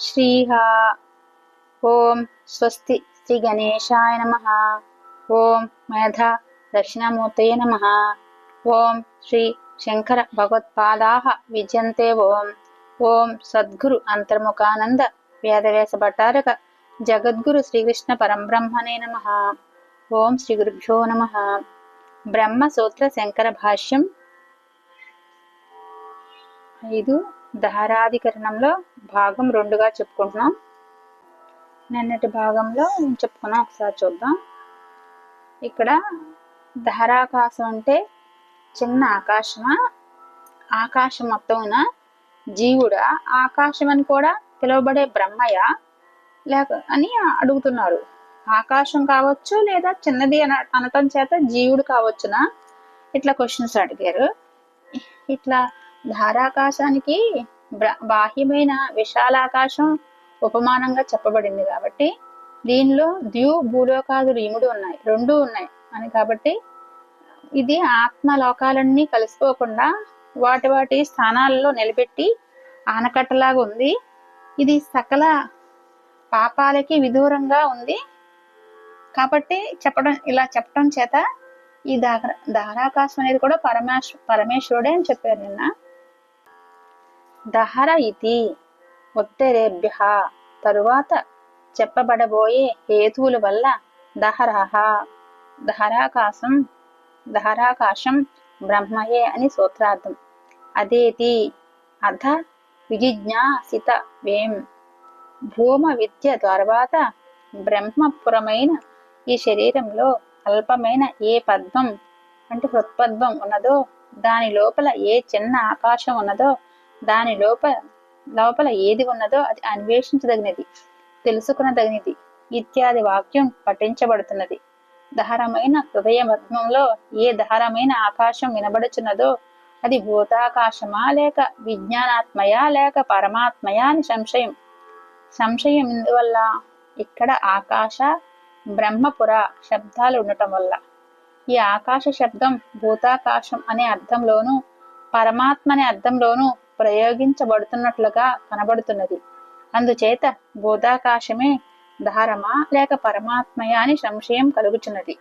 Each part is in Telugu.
శ్రీహ ఓం స్వస్తి శ్రీ గణేశాయ నమ ఓం మేధ దక్షిణామూర్తయే నమ ఓం శ్రీ శంకర భగవత్పాదా విజయంతే ఓం ఓం సద్గురు అంతర్ముఖానంద వేదవ్యాస భట్టారక జగద్గురు శ్రీకృష్ణ పరంబ్రహ్మణే నమ ఓం శ్రీ గురుభ్యో నమ బ్రహ్మ సూత్ర శంకర భాష్యం ఐదు ధారాధికరణంలో భాగం రెండుగా చెప్పుకుంటున్నాం. నిన్నటి భాగంలో చెప్పుకున్నాం ఒకసారి చూద్దాం. ఇక్కడ ధారాకాశం అంటే చిన్న ఆకాశమా? ఆకాశం మొత్తమున జీవుడా? ఆకాశం అని కూడా పిలువబడే బ్రహ్మయ? లేక అని అడుగుతున్నారు. ఆకాశం కావచ్చు లేదా చిన్నది అన అనటం చేత జీవుడు కావచ్చునా? ఇట్లా క్వశ్చన్స్ అడిగారు. ఇట్లా ధారాకాశానికి బాహ్యమైన విశాలాకాశం ఉపమానంగా చెప్పబడింది కాబట్టి దీనిలో ద్యు భూలోకాదులు ఇముడు ఉన్నాయి రెండు ఉన్నాయి అని కాబట్టి ఇది ఆత్మ లోకాలన్నీ కలిసిపోకుండా వాటి వాటి స్థానాలలో నిలబెట్టి ఆనకట్టలాగా ఉంది. ఇది సకల పాపాలకి విదూరంగా ఉంది. కాబట్టి చెప్పడం ఇలా చెప్పడం చేత ఈ దా దారాకాశం అనేది కూడా పరమేశ్వ పరమేశ్వరుడే అని చెప్పారు నిన్న. దహర ఇది ఉత్తరేభ్య. తరువాత చెప్పబడబోయే హేతువుల వల్ల దహరహ దహరాకాశం దహరాకాశం బ్రహ్మయే అని సూత్రార్థం. అదేతి? అధ విజిజ్ఞాసిత వేం. భూమ విద్య తర్వాత బ్రహ్మపురమైన ఈ శరీరంలో అల్పమైన ఏ పద్మం అంటే హృత్పద్మం ఉన్నదో దాని లోపల ఏ చిన్న ఆకాశం ఉన్నదో దాని లోపల లోపల ఏది ఉన్నదో అది అన్వేషించదగినది తెలుసుకునదగినది. ఇత్యాది వాక్యం పఠించబడుతున్నది. దహరమైన హృదయ పద్మంలో ఏ దహరమైన ఆకాశం వినబడుచున్నదో అది భూతాకాశమా లేక విజ్ఞానాత్మయా లేక పరమాత్మయా అని సంశయం. సంశయం ఇందువల్ల ఇక్కడ ఆకాశ బ్రహ్మపుర శబ్దాలు ఉండటం వల్ల. ఈ ఆకాశ శబ్దం భూతాకాశం అనే అర్థంలోను పరమాత్మ అనే అర్థంలోనూ ప్రయోగించబడుతున్నట్లుగా కనబడుతున్నది. అందుచేత బోధాకాశమే దారమా లేక పరమాత్మయా అని సంశయం కలుగుచున్నది.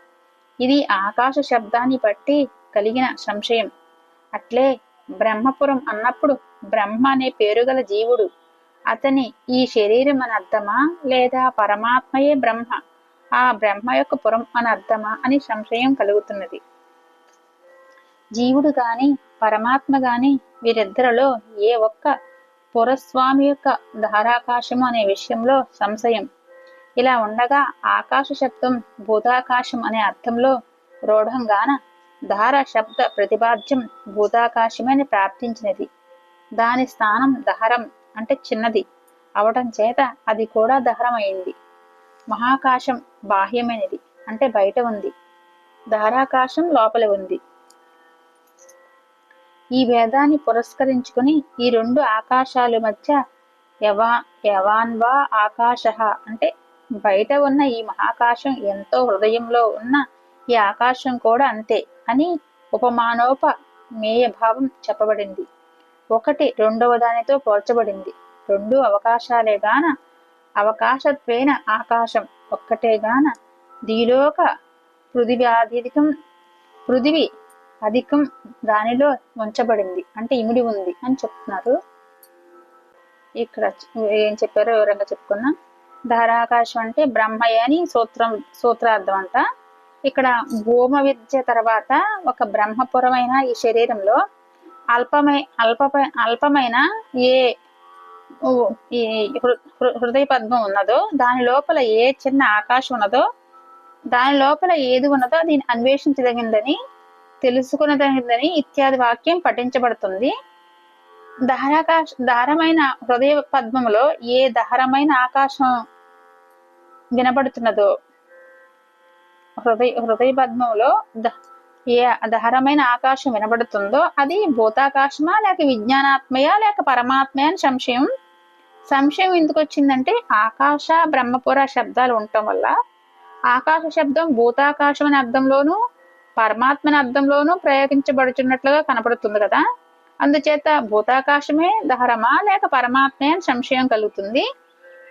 ఇది ఆకాశ శబ్దాన్ని బట్టి కలిగిన సంశయం. అట్లే బ్రహ్మపురం అన్నప్పుడు బ్రహ్మ అనే పేరు గల జీవుడు అతని ఈ శరీరం అని అర్థమా లేదా పరమాత్మయే బ్రహ్మ? ఆ బ్రహ్మ యొక్క పురం అని అర్థమా అని సంశయం కలుగుతున్నది. జీవుడు గాని పరమాత్మ గాని వీరిద్దరిలో ఏ ఒక్క పురస్వామి యొక్క ధారాకాశము అనే విషయంలో సంశయం. ఇలా ఉండగా ఆకాశ శబ్దం భూతాకాశం అనే అర్థంలో రూఢంగాన ధార శబ్ద ప్రతిపాద్యం భూతాకాశమని ప్రాప్తించినది. దాని స్థానం దహరం అంటే చిన్నది. అవటం చేత అది కూడా దహరమైంది మహాకాశం బాహ్యమైనది అంటే బయట ఉంది. ధారాకాశం లోపల ఉంది. ఈ వేదాన్ని పురస్కరించుకుని ఈ రెండు ఆకాశాల మధ్య యవా యవాన్వా ఆకాశ అంటే బయట ఉన్న ఈ మహాకాశం ఎంతో హృదయంలో ఉన్న ఈ ఆకాశం కూడా అంతే అని ఉపమానోప మేయభావం చెప్పబడింది. ఒకటి రెండవ దానితో పోల్చబడింది. రెండు అవకాశాలే గాన అవకాశత్వేన ఆకాశం. ఒక్కటే గాన దీలోక పృథివి అధికం పృథివి అధికం దానిలో ఉంచబడింది. అంటే ఇమిడి ఉంది అని చెప్తున్నారు. ఇక్కడ ఏం చెప్పారో వివరంగా చెప్పుకున్నా. ధారాకాశం అంటే బ్రహ్మయ్య అని సూత్రం సూత్రార్థం అంట. ఇక్కడ భూమ విద్య తర్వాత ఒక బ్రహ్మపురమైన ఈ శరీరంలో అల్పమై అల్ప అల్పమైన ఏ ఈ హృదయ పద్మం ఉన్నదో దాని లోపల ఏ చిన్న ఆకాశం ఉన్నదో దాని లోపల ఏది ఉన్నదో దీన్ని అన్వేషించదగిందని తెలుసుకున్నదని ఇత్యాది వాక్యం పఠించబడుతుంది. దహరాకాశ దారమైన హృదయ పద్మములో ఏ దహరమైన ఆకాశం వినబడుతున్నదో హృదయ హృదయ పద్మంలో ద- ఏ దహరమైన ఆకాశం వినబడుతుందో అది భూతాకాశమా లేక విజ్ఞానాత్మయా లేక పరమాత్మయా అని సంశయం. సంశయం ఎందుకు వచ్చిందంటే ఆకాశ బ్రహ్మపుర శబ్దాలు ఉండటం వల్ల. ఆకాశ శబ్దం భూతాకాశం అనే అర్థంలోనూ పరమాత్మని అర్థంలోనూ ప్రయోగించబడుచున్నట్లుగా కనపడుతుంది కదా. అందుచేత భూతాకాశమే దహరమా లేక పరమాత్మే అని సంశయం కలుగుతుంది.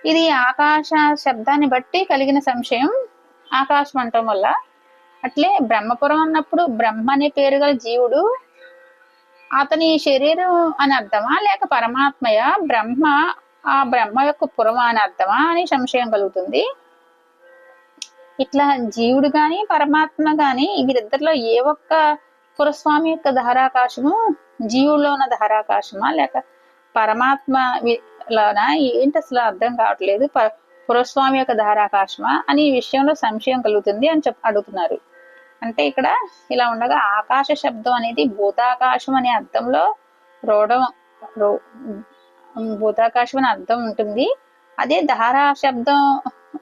ఇది ఆకాశ శబ్దాన్ని బట్టి కలిగిన సంశయం. ఆకాశం అంటం వల్ల అట్లే బ్రహ్మపురం అన్నప్పుడు బ్రహ్మ అనే పేరు గల జీవుడు అతని శరీరం అని అర్థమా లేక పరమాత్మయ? బ్రహ్మ ఆ బ్రహ్మ యొక్క పురం అని అర్థమా అని సంశయం కలుగుతుంది. ఇట్లా జీవుడు గాని పరమాత్మ గాని వీరిద్దరిలో ఏ ఒక్క పురస్వామి యొక్క ధారాకాశము జీవుల్లో ఉన్న ధారాకాశమా? లేక పరమాత్మ లోనా? ఏంటి అసలు అర్థం కావట్లేదు. ప- పురస్వామి యొక్క ధారాకాశమా? అని ఈ విషయంలో సంశయం కలుగుతుంది అని చెప్ అడుగుతున్నారు. అంటే ఇక్కడ ఇలా ఉండగా ఆకాశ శబ్దం అనేది భూతాకాశం అనే అర్థంలో రోడం భూతాకాశం అనే అర్థం ఉంటుంది. అదే ధారా శబ్దం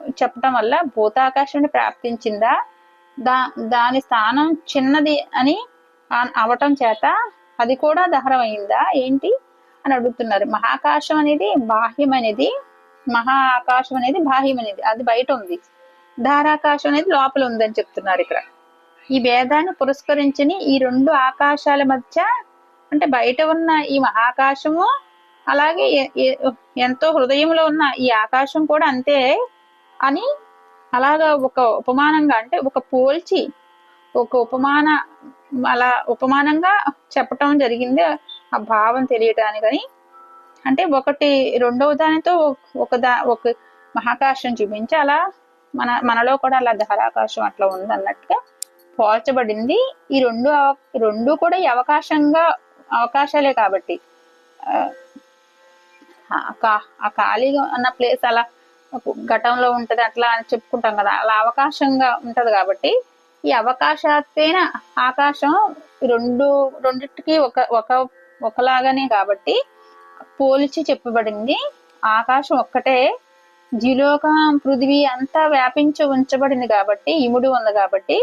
చెప్పడం వల్ల భూతాకాశాన్ని ప్రాప్తించిందా? దా దాని స్థానం చిన్నది అని అవటం చేత అది కూడా దహరం అయిందా ఏంటి? అని అడుగుతున్నారు. మహాకాశం అనేది బాహ్యమైనది. మహా ఆకాశం అనేది బాహ్యమైనది. అది బయట ఉంది. ధారాకాశం అనేది లోపల ఉందని చెప్తున్నారు ఇక్కడ. ఈ భేదాన్ని పురస్కరించని ఈ రెండు ఆకాశాల మధ్య అంటే బయట ఉన్న ఈ మహాకాశము అలాగే ఎంతో హృదయంలో ఉన్న ఈ ఆకాశం కూడా అంతే. అని అలాగా ఒక ఉపమానంగా అంటే ఒక పోల్చి ఒక ఉపమాన అలా ఉపమానంగా చెప్పటం జరిగింది ఆ భావం తెలియటానికని. అంటే ఒకటి రెండవ దానితో ఒక దా ఒక మహాకాశం చూపించి అలా మన మనలో కూడా అలా ధారాకాశం అట్లా ఉంది అన్నట్టుగా పోల్చబడింది. ఈ రెండు రెండు కూడా ఈ అవకాశంగా అవకాశాలే కాబట్టి. ఆ, ఖాళీగా ఉన్న ప్లేస్ అలా ఘటంలో ఉంటది అట్లా అని చెప్పుకుంటాం కదా. అలా అవకాశంగా ఉంటది కాబట్టి ఈ అవకాశాత్తేన ఆకాశం రెండు రెండిటికి ఒక ఒక ఒకలాగానే కాబట్టి పోల్చి చెప్పబడింది. ఆకాశం ఒక్కటే జిలోక పృథివీ అంతా వ్యాపించి ఉంచబడింది కాబట్టి ఇముడు ఉంది కాబట్టి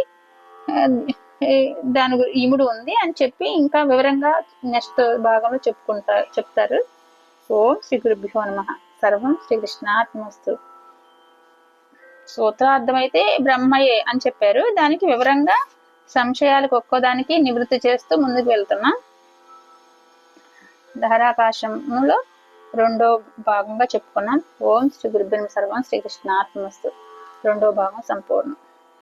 దాని ఇముడు ఉంది అని చెప్పి ఇంకా వివరంగా నెక్స్ట్ భాగంలో చెప్పుకుంటారు చెప్తారు. ఓం శ్రీ గురుభ్యో నమ. సర్వం శ్రీకృష్ణాత్మస్తు సూత్రార్థమైతే బ్రహ్మయే అని చెప్పారు. దానికి వివరంగా సంశయాలకు ఒక్కోదానికి నివృత్తి చేస్తూ ముందుకు వెళ్తున్నాం. ధారాకాశంలో రెండో భాగంగా చెప్పుకున్నాం. ఓం శ్రీ గురుభ్యం సర్వం శ్రీకృష్ణాత్మస్తు రెండో భాగం సంపూర్ణం.